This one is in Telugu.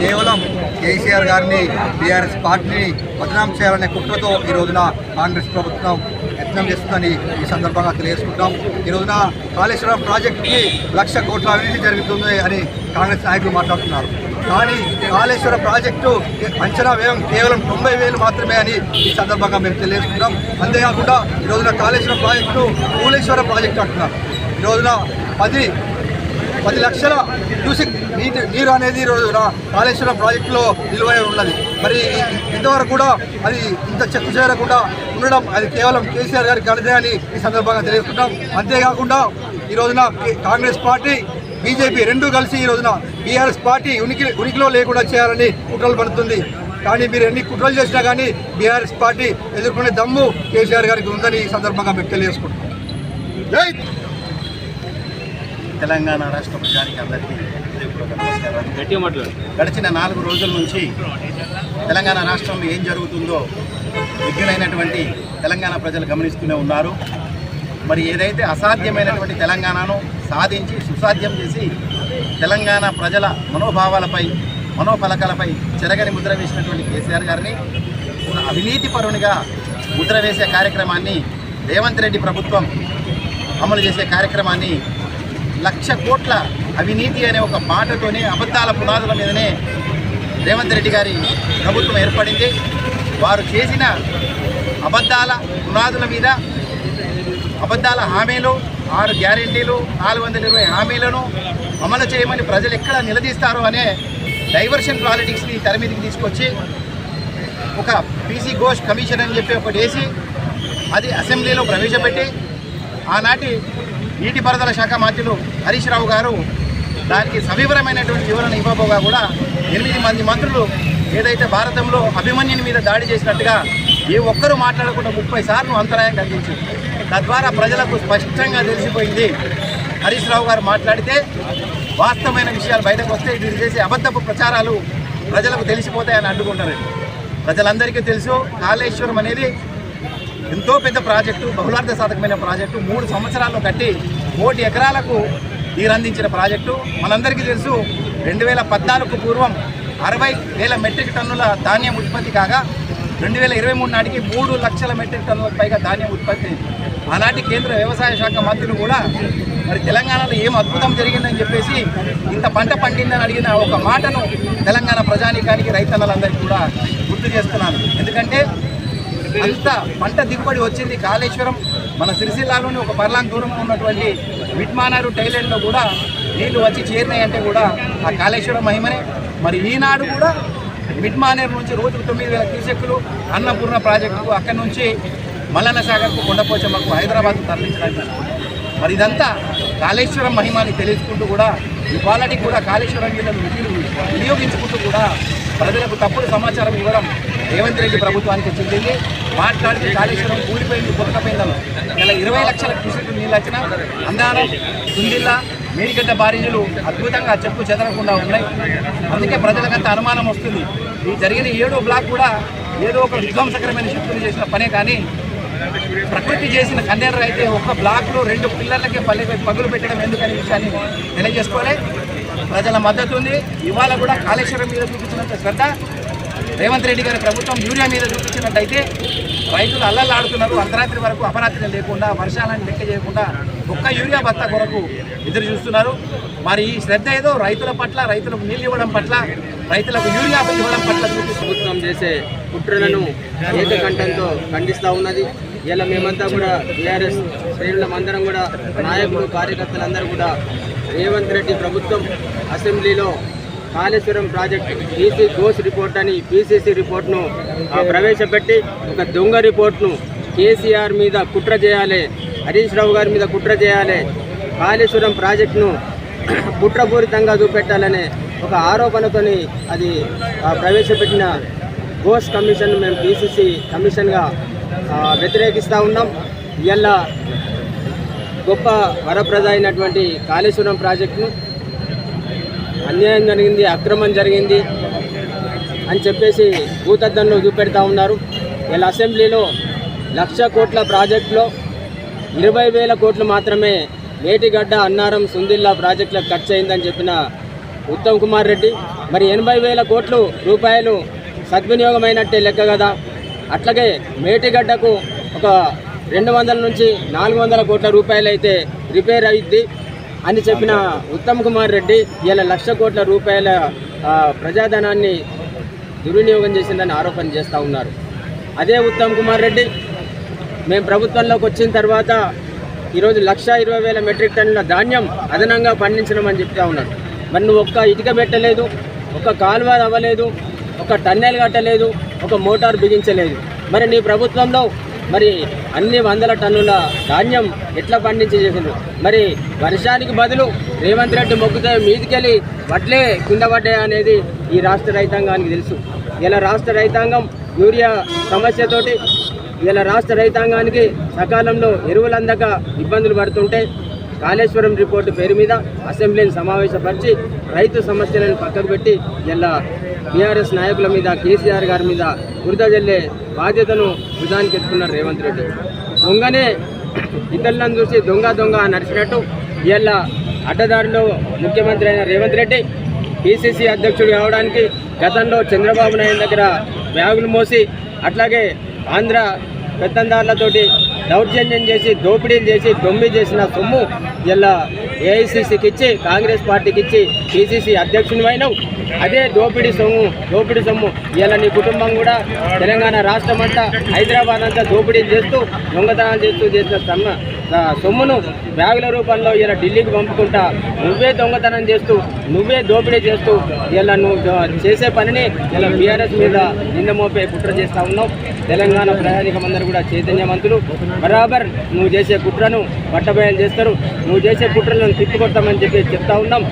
కేవలం కేసీఆర్ గారిని బీఆర్ఎస్ పార్టీని బదనాం చేయాలనే కుట్రతో ఈ రోజున కాంగ్రెస్ ప్రభుత్వం యత్నం చేస్తుందని ఈ సందర్భంగా తెలియజేసుకుంటాం ఈ రోజున కాళేశ్వరం ప్రాజెక్టుకి లక్ష కోట్ల అవినీతి జరుగుతుంది అని కాంగ్రెస్ నాయకులు మాట్లాడుతున్నారు. కానీ కాళేశ్వరం ప్రాజెక్టు అంచనా వ్యయం కేవలం తొంభై వేలు మాత్రమే అని ఈ సందర్భంగా మేము తెలియజేసుకుంటాం అంతేకాకుండా ఈ రోజున కాళేశ్వరం ప్రాజెక్టు కూలేశ్వరం ప్రాజెక్టు అంటున్నారు. ఈ రోజున పది పది లక్షల క్యూసిక్ నీటి నీరు అనేది ఈ రోజున కాళేశ్వరం ప్రాజెక్టులో నిలువై ఉన్నది. మరి ఇంతవరకు కూడా అది ఇంత చెక్కు చేరకుండా ఉండడం అది కేవలం కేసీఆర్ గారి ఘనతే అని ఈ సందర్భంగా తెలియజేస్తున్నాం. అంతేకాకుండా ఈ రోజున కాంగ్రెస్ పార్టీ బీజేపీ రెండు కలిసి ఈ రోజున బీఆర్ఎస్ పార్టీ ఉనికి ఉనికిలో లేకుండా చేయాలని కుట్రలు పడుతుంది. కానీ మీరు ఎన్ని కుట్రలు చేసినా కానీ బీఆర్ఎస్ పార్టీ ఎదుర్కొనే దమ్ము కేసీఆర్ గారికి ఉందని ఈ సందర్భంగా మేము తెలియజేసుకుంటాం తెలంగాణ రాష్ట్ర ప్రజానికి అందరికీ హృదయపూర్వక నమస్కారాలు గడిచిన నాలుగు రోజుల నుంచి తెలంగాణ రాష్ట్రంలో ఏం జరుగుతుందో విజ్ఞులైనటువంటి తెలంగాణ ప్రజలు గమనిస్తూనే ఉన్నారు. మరి ఏదైతే అసాధ్యమైనటువంటి తెలంగాణను సాధించి సుసాధ్యం చేసి తెలంగాణ ప్రజల మనోభావాలపై మనోఫలకాలపై చెరగని ముద్ర వేసినటువంటి కేసీఆర్ గారిని అవినీతి పరునిగా ముద్ర వేసే కార్యక్రమాన్ని రేవంత్ రెడ్డి ప్రభుత్వం అమలు చేసే కార్యక్రమాన్ని లక్ష కోట్ల అవినీతి అనే ఒక మాటతోనే అబద్ధాల పునాదుల మీదనే రేవంత్ రెడ్డి గారి ప్రభుత్వం ఏర్పడింది. వారు చేసిన అబద్ధాల పునాదుల మీద అబద్ధాల హామీలు ఆరు గ్యారెంటీలు నాలుగు వందల ఇరవై హామీలను అమలు చేయమని ప్రజలు ఎక్కడ నిలదీస్తారు అనే డైవర్షన్ పాలిటిక్స్ని తెర మీదకి తీసుకొచ్చి ఒక పీసీ ఘోష్ కమిషన్ అని చెప్పి ఒకటి వేసి అది అసెంబ్లీలో ప్రవేశపెట్టి ఆనాటి నీటిపారుదల శాఖ మంత్రులు హరీష్ రావు గారు దానికి సవివరమైనటువంటి వివరణ ఇవ్వబోగా కూడా ఎనిమిది మంది మంత్రులు ఏదైతే భారతంలో అభిమన్యుని మీద దాడి చేసినట్టుగా ఏ ఒక్కరూ మాట్లాడకుండా ముప్పై సార్లు అంతరాయం కలిగించింది తద్వారా ప్రజలకు స్పష్టంగా తెలిసిపోయింది. హరీష్ రావు గారు మాట్లాడితే వాస్తవమైన విషయాలు బయటకు వస్తే వీరు చేసే అబద్ధపు ప్రచారాలు ప్రజలకు తెలిసిపోతాయని అడ్డుకుంటారు ప్రజలందరికీ తెలుసు కాళేశ్వరం అనేది ఎంతో పెద్ద ప్రాజెక్టు బహుళార్థ సాధకమైన ప్రాజెక్టు మూడు సంవత్సరాల్లో కట్టి కోటి ఎకరాలకు నీరందించిన ప్రాజెక్టు. మనందరికీ తెలుసు రెండు వేల పద్నాలుగు పూర్వం అరవై వేల మెట్రిక్ టన్నుల ధాన్యం ఉత్పత్తి కాగా రెండు వేల ఇరవై మూడు నాటికి మూడు లక్షల మెట్రిక్ టన్నుల పైగా ధాన్యం ఉత్పత్తి. అలాంటి కేంద్ర వ్యవసాయ శాఖ మంత్రులు కూడా మరి తెలంగాణలో ఏం అద్భుతం జరిగిందని చెప్పేసి ఇంత పంట పండిందని అడిగిన ఒక మాటను తెలంగాణ ప్రజానీకానికి రైతన్నలందరికీ కూడా గుర్తు చేస్తున్నాను. ఎందుకంటే అంత పంట దిగుబడి వచ్చింది. కాళేశ్వరం మన సిరిసిల్లాలోని ఒక పర్లాంగ్ దూరంలో ఉన్నటువంటి విట్మానారు టైలెండ్లో కూడా నీళ్ళు వచ్చి చేరినాయంటే కూడా ఆ కాళేశ్వరం మహిమనే. మరి ఈనాడు కూడా మిడ్మానేరు నుంచి రోజుకు తొమ్మిది వేల క్యూసెక్కులు అన్నపూర్ణ ప్రాజెక్టుకు అక్కడి నుంచి మల్లన్న సాగర్కు కొండపోచమ్మకు హైదరాబాద్ తరలించడానికి మరి ఇదంతా కాళేశ్వరం మహిమని తెలుసుకుంటూ కూడా ఇవాళకి కూడా కాళేశ్వరం నీళ్ళను వినియోగించుకుంటూ కూడా ప్రజలకు తప్పుడు సమాచారం ఇవ్వడం రేవంత్ రెడ్డి ప్రభుత్వానికి చెందింది మాట్లాడితే కాళేశ్వరం కూలిపోయింది బురకపోయిందని ఇలా ఇరవై లక్షల క్యూసెక్ నీళ్ళు వచ్చినా అందారం సుందిల్లా మేడిగడ్డ బారీజులు అద్భుతంగా చెప్పు చెదరకుండా ఉన్నాయి. అందుకే ప్రజలకంత అనుమానం వస్తుంది. ఈ జరిగిన ఏడో బ్లాక్ కూడా ఏదో ఒక విధ్వంసకరమైన శక్తులు చేసిన పనే కానీ ప్రకృతి చేసిన కంటైనర్ అయితే ఒక బ్లాక్లో రెండు పిల్లలకే పల్లె పగులు పెట్టడం ఎందుకనే విషయాన్ని తెలియజేసుకోవాలి ప్రజల మద్దతు ఉంది. ఇవాళ కూడా కాళేశ్వరం మీద చూపించినంత శ్రద్ధ. రేవంత్ రెడ్డి గారి ప్రభుత్వం యూరియా మీద చూపించినట్టయితే రైతులు అల్లల్లాడుతున్నారు. అర్ధరాత్రి వరకు అపరాత్రి లేకుండా వర్షాలను లెక్క చేయకుండా ఒక్క యూరియా బత్త కొరకు ఎదురు చూస్తున్నారు. మరి ఈ శ్రద్ధ ఏదో రైతుల పట్ల రైతులకు నీళ్ళు ఇవ్వడం పట్ల రైతులకు యూరియా ఇవ్వడం పట్ల ప్రభుత్వం చేసే కుట్రలను ఏకకంఠంతో ఖండిస్తూ ఉన్నది. ఇలా మేమంతా కూడా టీఆర్ఎస్ శ్రేణులమందరం కూడా నాయకులు కార్యకర్తలందరూ కూడా రేవంత్ రెడ్డి ప్రభుత్వం అసెంబ్లీలో Kaleshwaram project BC Ghosh report అని బీసీసీ రిపోర్ట్ను ప్రవేశపెట్టి ఒక దొంగ రిపోర్ట్ను కేసీఆర్ మీద కుట్ర చేయాలి హరీష్ రావు గారి మీద కుట్ర చేయాలి కాళేశ్వరం ప్రాజెక్టును కుట్రపూరితంగా చూపెట్టాలనే ఒక ఆరోపణతోని అది ప్రవేశపెట్టిన ఘోష్ కమిషన్ మేము బీసీసీ కమిషన్గా వ్యతిరేకిస్తూ ఉన్నాం. ఇవాళ గొప్ప వరప్రద అయినటువంటి కాళేశ్వరం ప్రాజెక్టును అన్యాయం జరిగింది అక్రమం జరిగింది అని చెప్పేసి భూతద్దంలో చూపెడతా ఉన్నారు. వీళ్ళ అసెంబ్లీలో లక్ష కోట్ల ప్రాజెక్టులో ఇరవై వేల కోట్లు మాత్రమే మేటిగడ్డ అన్నారం సుందిల్లా ప్రాజెక్టులకు ఖర్చు అయిందని చెప్పిన ఉత్తమ్ కుమార్ రెడ్డి. మరి ఎనభై వేల కోట్లు రూపాయలు సద్వినియోగమైనట్టే లెక్క కదా? అట్లాగే మేటిగడ్డకు ఒక రెండు వందల నుంచి నాలుగు వందల కోట్ల రూపాయలు అయితే రిపేర్ అయింది అని చెప్పిన ఉత్తమ్ కుమార్ రెడ్డి ఇలా లక్ష కోట్ల రూపాయల ప్రజాధనాన్ని దుర్వినియోగం చేసిందని ఆరోపణ చేస్తూ ఉన్నారు. అదే ఉత్తమ్ కుమార్ రెడ్డి మేము ప్రభుత్వంలోకి వచ్చిన తర్వాత ఈరోజు లక్ష ఇరవై వేల మెట్రిక్ టన్నుల ధాన్యం అదనంగా పండించడం చెప్తా ఉన్నారు. మరి నువ్వు ఒక్క ఇటుక పెట్టలేదు ఒక కాలువ అవ్వలేదు ఒక టన్నెల్ కట్టలేదు ఒక మోటార్ బిగించలేదు. మరి నీ ప్రభుత్వంలో మరి అన్ని వందల టన్నుల ధాన్యం ఎట్లా పండించి చేసిండ్రు? మరి వర్షానికి బదులు రేవంత్ రెడ్డి మొగ్గుతో మీదికెళ్ళి వడ్లే కింద పడ్డాయి అనేది ఈ రాష్ట్ర రైతాంగానికి తెలుసు. ఇలా రాష్ట్ర రైతాంగం యూరియా సమస్యతోటి ఇలా రాష్ట్ర రైతాంగానికి సకాలంలో ఎరువులు అందక ఇబ్బందులు పడుతుంటే కాళేశ్వరం రిపోర్టు పేరు మీద అసెంబ్లీని సమావేశపరిచి రైతు సమస్యలను పక్కకు పెట్టి ఇలా బీఆర్ఎస్ నాయకుల మీద కేసీఆర్ గారి మీద బురద జల్లే బాధ్యతను భుజానికి ఎత్తుకున్నారు రేవంత్ రెడ్డి. దొంగనే ఇతరులను చూసి దొంగ దొంగ నడిచినట్టు ఇవాళ అడ్డదారిలో ముఖ్యమంత్రి అయిన రేవంత్ రెడ్డి పిసిసి అధ్యక్షుడు కావడానికి గతంలో చంద్రబాబు నాయుడు దగ్గర బ్యాగులు మోసి అట్లాగే ఆంధ్ర పెత్తందారులతోటి దౌర్జన్యం చేసి దోపిడీలు చేసి దొమ్మి చేసిన సొమ్ము ఇలా ఏఐసిసికి ఇచ్చి కాంగ్రెస్ పార్టీకి ఇచ్చి పిసిసి అధ్యక్షుని అయినావు అదే దోపిడీ సొమ్ము దోపిడీ సొమ్ము ఇలా నీ కుటుంబం కూడా తెలంగాణ రాష్ట్రం అంతా హైదరాబాద్ అంతా దోపిడీలు చేస్తూ దొంగతనాలు చేస్తూ చేసిన సమ్మ సొమ్మును బ్యాగుల రూపంలో ఇలా ఢిల్లీకి పంపుకుంటా నువ్వే దొంగతనం చేస్తూ నువ్వే దోపిడీ చేస్తూ ఇలా నువ్వు చేసే పనిని ఇలా బీఆర్ఎస్ మీద నింద మోపే కుట్ర చేస్తా ఉన్నావు. తెలంగాణ ప్రజానికమందరూ కూడా చైతన్యవంతులు బరాబర్ నువ్వు చేసే కుట్రను పట్టబయలు చేస్తారు. నువ్వు చేసే కుట్రలను తిప్పికొడతామని చెప్పి చెప్తా ఉన్నాం.